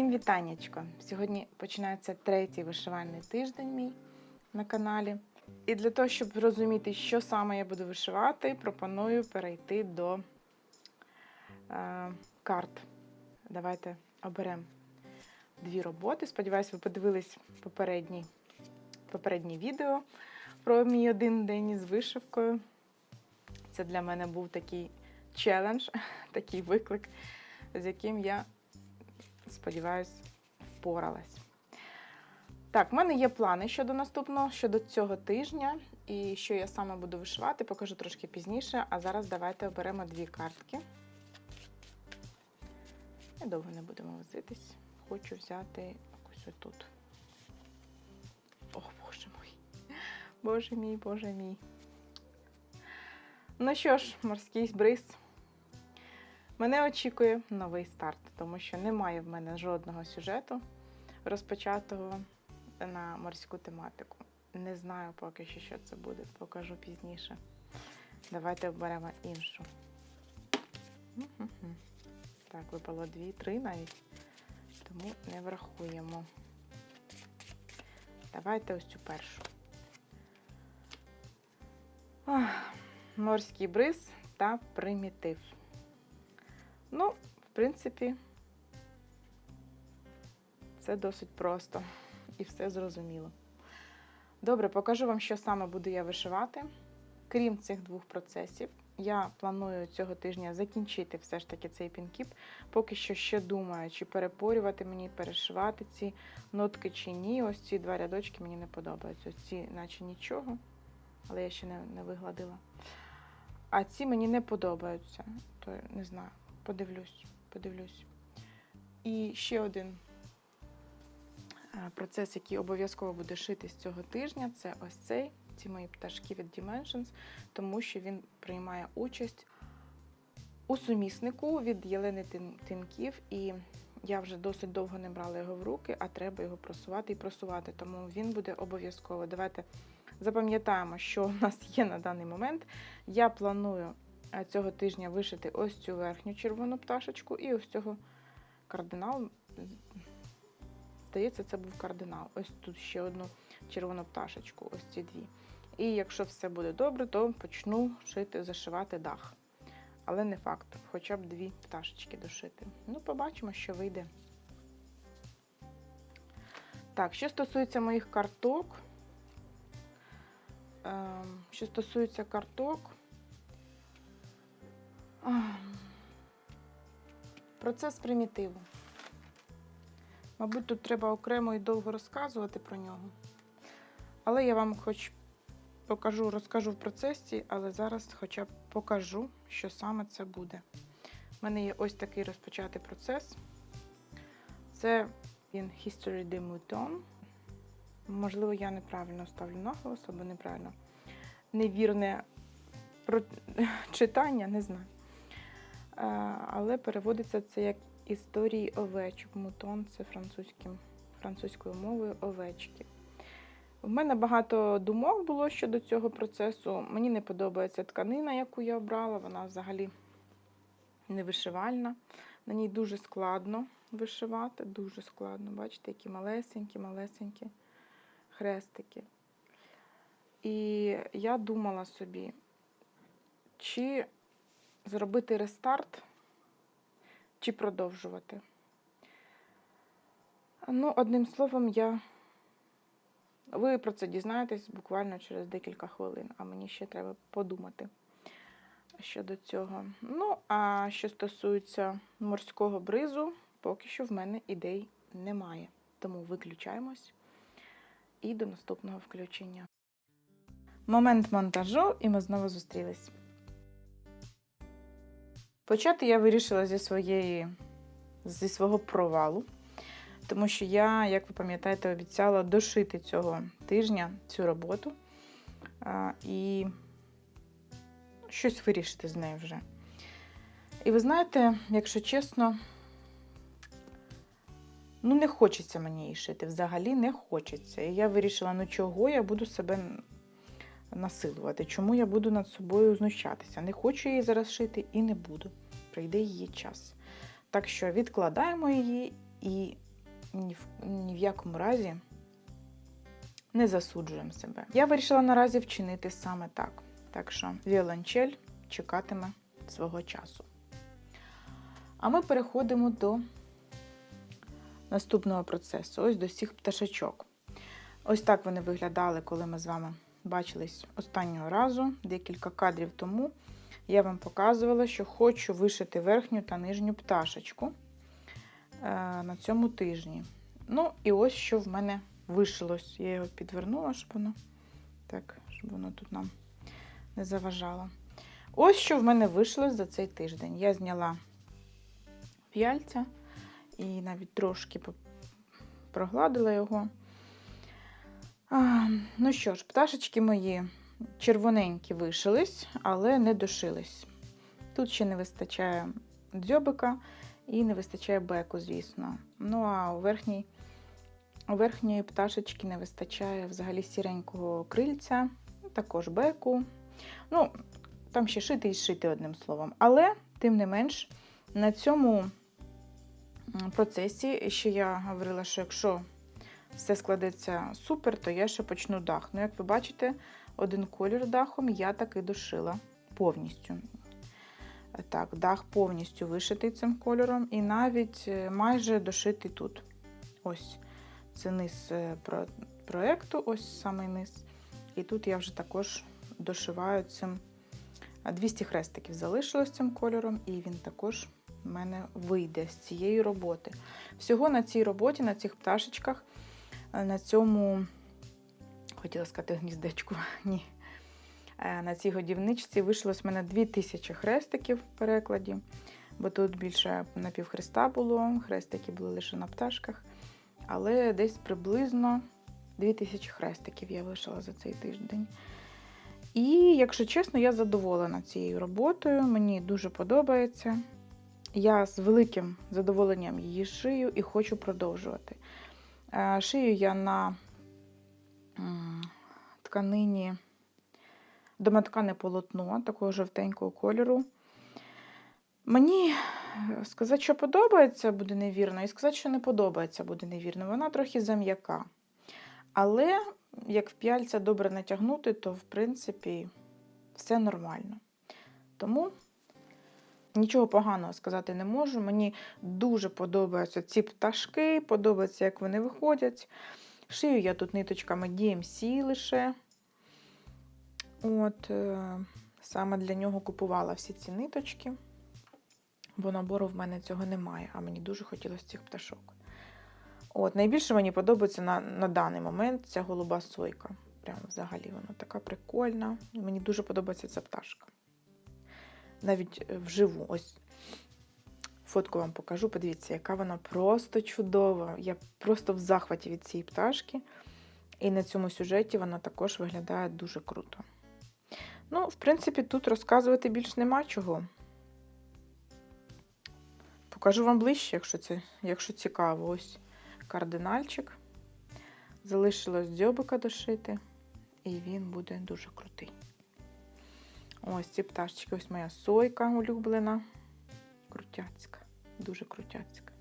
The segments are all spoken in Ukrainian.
Всім вітаннячко! Сьогодні починається третій вишивальний тиждень мій на каналі. І для того, щоб зрозуміти, що саме я буду вишивати, пропоную перейти до е, карт. Давайте оберемо дві роботи. Сподіваюсь, ви подивились попередні, попередні відео про мій один день із вишивкою. Це для мене був такий челендж, такий виклик, з яким я сподіваюсь, впоралась. Так, в мене є плани щодо наступного, щодо цього тижня. І що я саме буду вишивати, покажу трошки пізніше. А зараз давайте оберемо дві картки. І довго не будемо возитись. Хочу взяти якусь отут. О, боже мій. Боже мій, боже мій. Ну що ж, морський бриз. Мене очікує новий старт, тому що немає в мене жодного сюжету розпочатого на морську тематику. Не знаю поки що, що це буде, покажу пізніше. Давайте оберемо іншу. Так, випало дві, три навіть, тому не врахуємо. Давайте ось цю першу. Ах, Морський бриз та примітив. Ну, в принципі, це досить просто і все зрозуміло. Добре, покажу вам, що саме буду я вишивати. Крім цих двох процесів, я планую цього тижня закінчити все ж таки цей пінкіп. Поки що ще думаю, чи перепорювати мені, перешивати ці нотки чи ні. Ось ці два рядочки мені не подобаються. Ці, наче нічого, але я ще не, не вигладила. А ці мені не подобаються. То не знаю. Подивлюсь, подивлюсь. І ще один е, процес, який обов'язково буде шитись цього тижня, це ось цей, ці мої пташки від Dimensions, тому що він приймає участь у суміснику від Єлени Тин- Тинків. І я вже досить довго не брала його в руки, а треба його просувати і просувати. Тому він буде обов'язково. Давайте запам'ятаємо, що у нас є на даний момент. Я планую цього тижня вишити ось цю верхню червону пташечку і ось цього кардинал. Здається, це був кардинал. Ось тут ще одну червону пташечку, ось ці дві. І якщо все буде добре, то почну шити, зашивати дах. Але не факт, хоча б дві пташечки дошити. Ну, побачимо, що вийде. Так, що стосується моїх карток. Ем, Що стосується карток, Процес примітиву. Мабуть, тут треба окремо і довго розказувати про нього. Але я вам хоч покажу, розкажу в процесі, але зараз хоча б покажу, що саме це буде. У мене є ось такий розпочатий процес. Це він History de Mouton. Можливо, я неправильно ставлю наголос або неправильно. Невірне читання, не знаю. Е, але переводиться це як історії овечок. Мутон це французьким, французькою мовою овечки. В мене багато думок було щодо цього процесу. Мені не подобається тканина, яку я обрала. Вона взагалі не вишивальна. На ній дуже складно вишивати, дуже складно. Бачите, які малесенькі, малесенькі хрестики. І я думала собі, чи зробити рестарт чи продовжувати. Ну, одним словом, я. Ви про це дізнаєтесь буквально через декілька хвилин, а мені ще треба подумати щодо цього. Ну, а що стосується морського бризу, поки що в мене ідей немає. Тому виключаємось і до наступного включення. Момент монтажу, і ми знову зустрілись. Почати я вирішила зі своєї зі свого провалу, тому що я, як ви пам'ятаєте, обіцяла дошити цього тижня цю роботу а, і щось вирішити з нею вже. І ви знаєте, якщо чесно, ну не хочеться мені її шити. Взагалі не хочеться. І я вирішила, ну чого я буду себе насилувати, чому я буду над собою знущатися. Не хочу її зараз шити і не буду. Прийде її час. Так що відкладаємо її і ні в якому разі не засуджуємо себе. Я вирішила наразі вчинити саме так. Так що віолончель чекатиме свого часу. А ми переходимо до наступного процесу. Ось до всіх пташечок. Ось так вони виглядали, коли ми з вами бачились останнього разу, декілька кадрів тому. Я вам показувала, що хочу вишити верхню та нижню пташечку е, на цьому тижні. Ну, і ось що в мене вишилось. Я його підвернула, щоб воно так, щоб воно тут нам не заважало. Ось що в мене вийшло за цей тиждень. Я зняла п'яльця і навіть трошки прогладила його. А, ну що ж, пташечки мої червоненькі вишились, але не дошились. Тут ще не вистачає дзьобика і не вистачає беку, звісно. Ну, а у верхній, у верхньої пташечки не вистачає взагалі сіренького крильця, також беку. Ну, там ще шити і шити одним словом. Але, тим не менш, на цьому процесі ще я говорила, що якщо все складеться супер, то я ще почну дах. Ну, як ви бачите, один колір дахом я таки дошила повністю. Так, дах повністю вишитий цим кольором, і навіть е, майже дошитий тут. Ось це низ е, про- проекту, ось самий низ. І тут я вже також дошиваю цим. 200 хрестиків залишилось цим кольором, і він також в мене вийде з цієї роботи. Всього на цій роботі, на цих пташечках, на цьому, хотіла сказати гніздечку, ні. Е, На цій годівничці вийшлось в мене 2000 хрестиків в перекладі, бо тут більше напівхреста було, хрестики були лише на пташках. Але десь приблизно 2000 хрестиків я вишила за цей тиждень. І, якщо чесно, я задоволена цією роботою. Мені дуже подобається. Я з великим задоволенням її шию і хочу продовжувати. Е, Шию я на тканині домоткане полотно такого жовтенького кольору. Мені е, сказати, що подобається, буде невірно, і сказати, що не подобається, буде невірно. Вона трохи зам'яка. Але як в п'яльця добре натягнути, то в принципі все нормально. Тому нічого поганого сказати не можу. Мені дуже подобаються ці пташки, подобається, як вони виходять. Шию я тут ниточками DMC лише. От, е, саме для нього купувала всі ці ниточки, бо набору в мене цього немає, а мені дуже хотілося цих пташок. От, найбільше мені подобається на, на даний момент ця голуба сойка. Прям взагалі вона така прикольна. Мені дуже подобається ця пташка. Навіть е, вживу. Ось фотку вам покажу. Подивіться, яка вона просто чудова. Я просто в захваті від цієї пташки. І на цьому сюжеті вона також виглядає дуже круто. Ну, в принципі, тут розказувати більш нема чого. Покажу вам ближче, якщо, це, якщо цікаво. Ось кардинальчик. Залишилось дзьобика дошити, і він буде дуже крутий. Ось ці пташечки, ось моя сойка улюблена. Крутяцька, дуже крутяцька.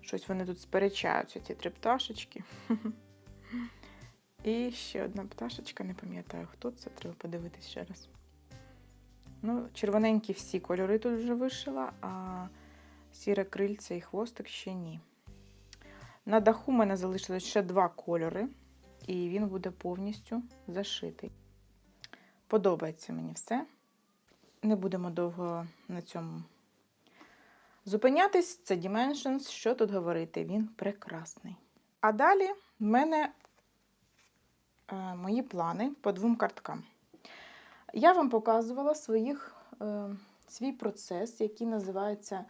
Щось вони тут сперечаються, ці три пташечки. І ще одна пташечка, не пам'ятаю, хто це, треба подивитись ще раз. Ну, червоненькі всі кольори тут вже вишила, а сіре крильце і хвостик ще ні. На даху в мене залишилось ще два кольори, і він буде повністю зашитий. Подобається мені все. Не будемо довго на цьому зупинятись. Це Dimensions. Що тут говорити? Він прекрасний. А далі в мене е, мої плани по двом карткам. Я вам показувала своїх, е, свій процес, який називається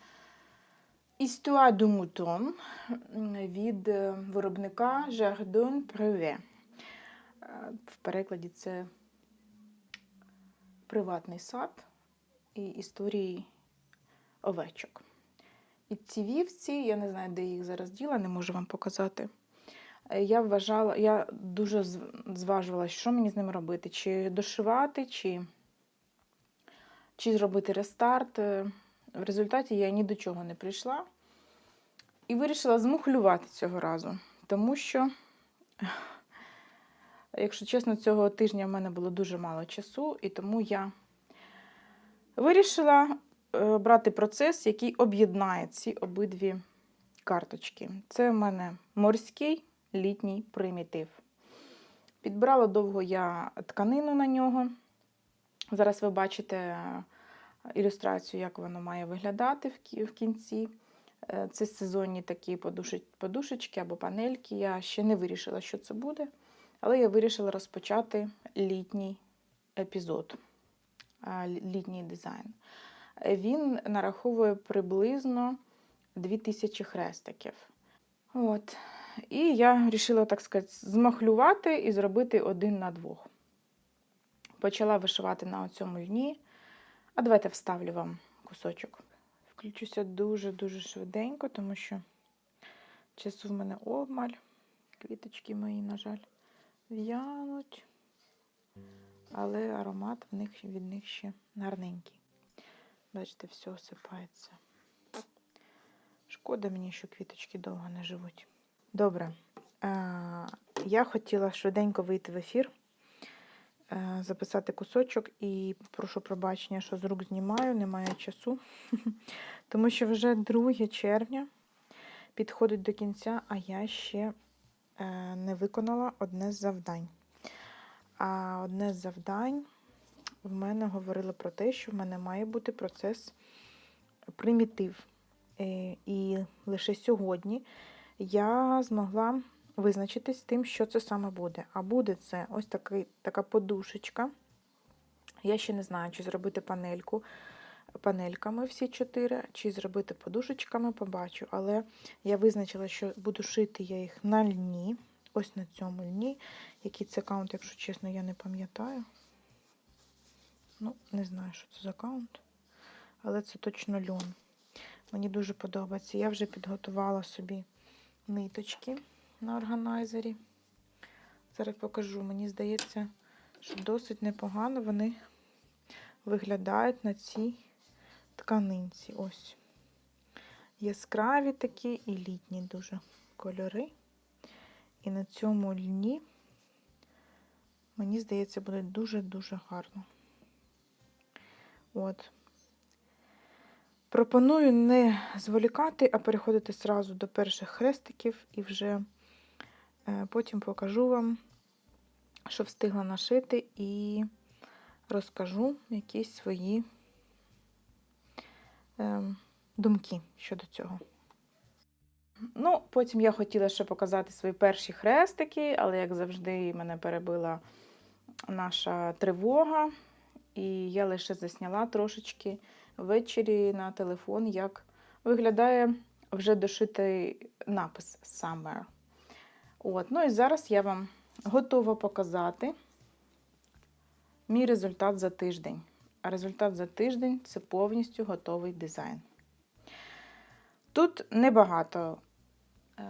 Histoire du Mouton від е, виробника Jardin Privé. Е, В перекладі це приватний сад і історії овечок. І ці вівці, я не знаю, де їх зараз діла, не можу вам показати. Я вважала, я дуже зважувалася, що мені з ними робити, чи дошивати, чи, чи зробити рестарт. Е, В результаті я ні до чого не прийшла і вирішила змухлювати цього разу. тому що, якщо чесно, цього тижня в мене було дуже мало часу, і тому я вирішила е, брати процес, який об'єднає ці обидві карточки. Це в мене морський літній примітив. Підбирала довго я тканину на нього. Зараз ви бачите е, ілюстрацію, як воно має виглядати в кінці. Е, Це сезонні такі подушечки або панельки. Я ще не вирішила, що це буде, але я вирішила розпочати літній епізод, літній дизайн. Він нараховує приблизно 2000 хрестиків. От. І я вирішила, так сказати, змахлювати і зробити один на двох. Почала вишивати на цьому льні. А давайте вставлю вам кусочок. Включуся дуже-дуже швиденько, тому що часу в мене обмаль. Квіточки мої, на жаль, в'януть. Але аромат в них, від них ще гарненький. Бачите, все осипається. Шкода мені, що квіточки довго не живуть. Добре. Я хотіла швиденько вийти в ефір, записати кусочок і прошу пробачення, що з рук знімаю, немає часу. Тому що вже 2 червня підходить до кінця, а я ще не виконала одне з завдань. А одне з завдань в мене говорило про те, що в мене має бути процес примітив. Е, І лише сьогодні я змогла визначитись з тим, що це саме буде. А буде це ось такий, така подушечка. Я ще не знаю, чи зробити панельку панельками всі чотири, чи зробити подушечками, побачу. Але я визначила, що буду шити я їх на льні. Ось на цьому льні. Який це каунт, якщо чесно, я не пам'ятаю. Ну, не знаю, що це за каунт. Але це точно льон. Мені дуже подобається. Я вже підготувала собі ниточки на органайзері. Зараз покажу. Мені здається, що досить непогано вони виглядають на цій тканинці. Ось. Яскраві такі і літні дуже кольори. І на цьому льні, мені здається, буде дуже-дуже гарно. От. Пропоную не зволікати, а переходити зразу до перших хрестиків і вже е, потім покажу вам, що встигла нашити, і розкажу якісь свої думки щодо цього. Ну, потім я хотіла ще показати свої перші хрестики, але, як завжди, мене перебила наша тривога, і я лише засняла трошечки ввечері на телефон, як виглядає вже дошитий напис Summer. От. Ну і зараз я вам готова показати мій результат за тиждень. А результат за тиждень це повністю готовий дизайн. Тут небагато е,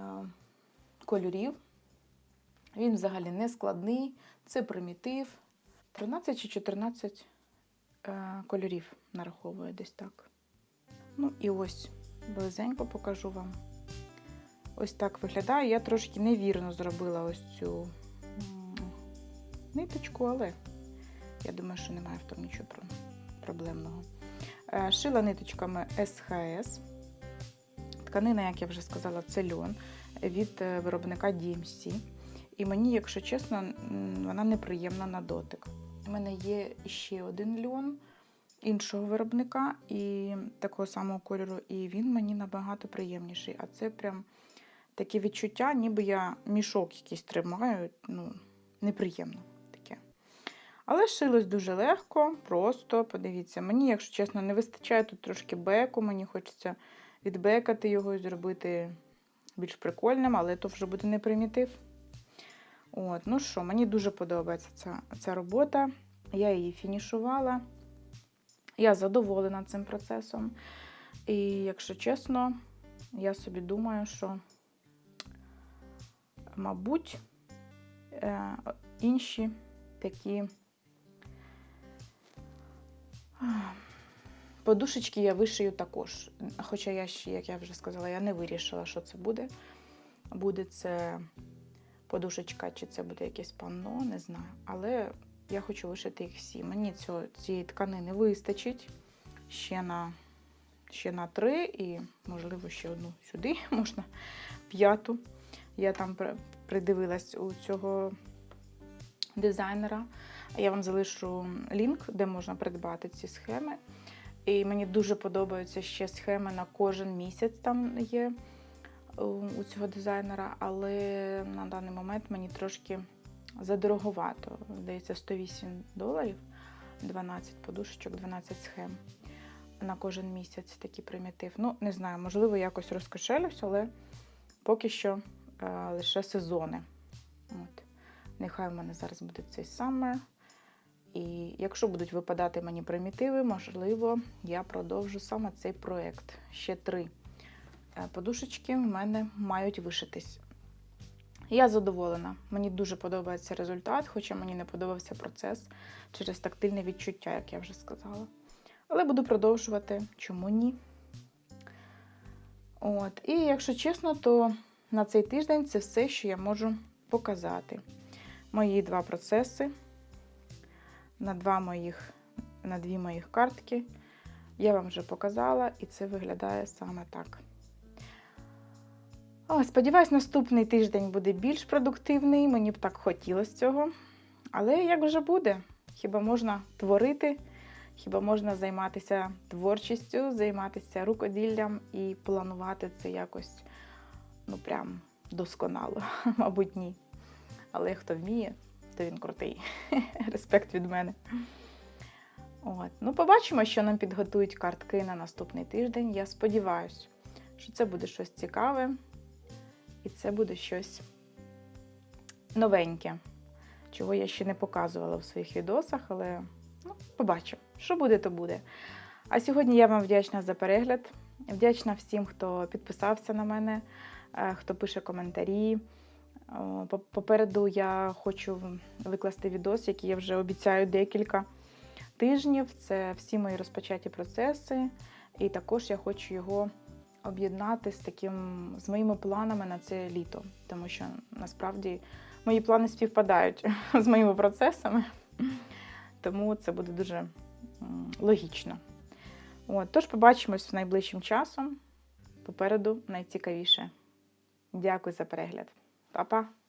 кольорів. Він взагалі не складний, це примітив. 13 чи 14 е, кольорів нараховує десь так. Ну і ось близенько покажу вам. Ось так виглядає. Я трошки невірно зробила ось цю ниточку, але я думаю, що немає в тому нічого проблемного. Е, Шила ниточками СХС. Тканина, як я вже сказала, це льон від е, виробника DMC. І мені, якщо чесно, вона неприємна на дотик. У мене є ще один льон іншого виробника і такого самого кольору, і він мені набагато приємніший. А це прям таке відчуття, ніби я мішок якийсь тримаю. Ну, неприємно. Але шилось дуже легко, просто подивіться. Мені, якщо чесно, не вистачає тут трошки беку, мені хочеться відбекати його і зробити більш прикольним, але то вже буде не примітив. От, ну що, мені дуже подобається ця, ця робота. Я її фінішувала. Я задоволена цим процесом. І, якщо чесно, я собі думаю, що, мабуть, е, інші такі подушечки я вишию також. Хоча я ще, як я вже сказала, я не вирішила, що це буде. буде це подушечка, чи це буде якесь панно, не знаю. Але я хочу вишити їх всі. Мені цього, цієї тканини вистачить ще на, ще на три і, можливо, ще одну сюди, можна п'яту. Я там при- придивилась у цього дизайнера. Я вам залишу лінк, де можна придбати ці схеми. І мені дуже подобаються ще схеми на кожен місяць там є у у цього дизайнера, але на даний момент мені трошки задороговато. Здається, 108 доларів, 12 подушечок, 12 схем на кожен місяць такий примітив. Ну, не знаю, можливо, якось розкошелюсь, але поки що е, лише сезони. От. Нехай в мене зараз буде цей summer. І якщо будуть випадати мені примітиви, можливо, я продовжу саме цей проєкт. Ще три е, подушечки в мене мають вишитись. Я задоволена. Мені дуже подобається результат, хоча мені не подобався процес через тактильне відчуття, як я вже сказала. Але буду продовжувати, чому ні. От. І якщо чесно, то на цей тиждень це все, що я можу показати. Мої два процеси на, два моїх, на дві моїх картки. Я вам вже показала, і це виглядає саме так. О, сподіваюсь, наступний тиждень буде більш продуктивний. Мені б так хотілося цього. Але як вже буде? Хіба можна творити? Хіба можна займатися творчістю, займатися рукоділлям і планувати це якось, ну прям досконало? Мабуть, ні. Але хто вміє, то він крутий. Респект від мене. От. Ну, побачимо, що нам підготують картки на наступний тиждень. Я сподіваюся, що це буде щось цікаве і це буде щось новеньке, чого я ще не показувала в своїх відосах, але ну, побачимо. Що буде, то буде. А сьогодні я вам вдячна за перегляд. Вдячна всім, хто підписався на мене, е, хто пише коментарі. По- Попереду я хочу викласти відос, який я вже обіцяю декілька тижнів. Це всі мої розпочаті процеси. І також я хочу його об'єднати з таким з моїми планами на це літо, тому що насправді мої плани співпадають з моїми процесами, тому це буде дуже логічно. От, тож побачимось найближчим часом. Попереду найцікавіше. Дякую за перегляд. 宝宝